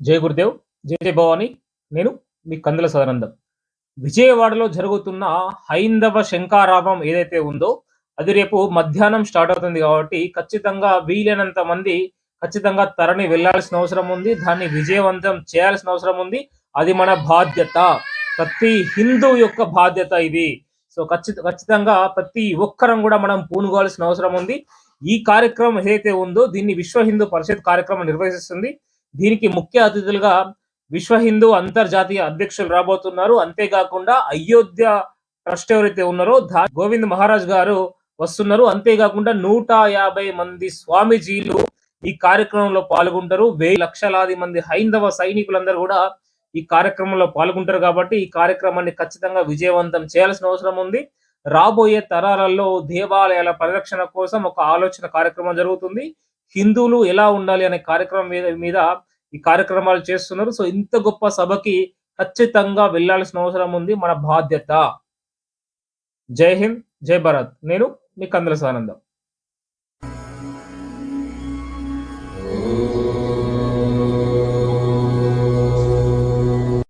జై గురుదేవ్ జై జై భవాని. నేను మీ కందుల సదానందం. విజయవాడలో జరుగుతున్న హైందవ శంకారామం ఏదైతే ఉందో అది రేపు మధ్యాహ్నం స్టార్ట్ అవుతుంది కాబట్టి ఖచ్చితంగా వీలైనంత మంది ఖచ్చితంగా తరణి వెళ్ళాల్సిన అవసరం ఉంది దాన్ని విజయవంతం చేయాల్సిన అవసరం ఉంది. అది మన బాధ్యత. ప్రతి హిందూ యొక్క బాధ్యత ఇది. సో ఖచ్చిత ఖచ్చితంగా ప్రతి ఒక్కరం కూడా మనం పూనుకోవాల్సిన అవసరం ఉంది. ఈ కార్యక్రమం ఏదైతే ఉందో దీన్ని విశ్వ హిందూ పరిషత్ కార్యక్రమం నిర్వహిస్తుంది. దీనికి ముఖ్య అతిథులుగా విశ్వ హిందూ అంతర్జాతీయ అధ్యక్షులు రాబోతున్నారు. అంతేకాకుండా అయోధ్య ట్రస్ట్ ఎవరైతే ఉన్నారో దా గోవింద్ మహారాజ్ గారు వస్తున్నారు. అంతేకాకుండా నూట యాభై మంది స్వామీజీలు ఈ కార్యక్రమంలో పాల్గొంటారు. వెయ్యి లక్షలాది మంది హైందవ సైనికులందరూ కూడా ఈ కార్యక్రమంలో పాల్గొంటారు కాబట్టి ఈ కార్యక్రమాన్ని ఖచ్చితంగా విజయవంతం చేయాల్సిన అవసరం ఉంది. రాబోయే తరాలలో దేవాలయాల పరిరక్షణ కోసం ఒక ఆలోచన కార్యక్రమం జరుగుతుంది. హిందువులు ఎలా ఉండాలి అనే కార్యక్రమం మీద మీద ఈ కార్యక్రమాలు చేస్తున్నారు. సో ఇంత గొప్ప సభకి ఖచ్చితంగా వెళ్ళాల్సిన అవసరం ఉంది. మన బాధ్యత. జై హింద్ జై భారత్. నేను మీ కందుల సానందం.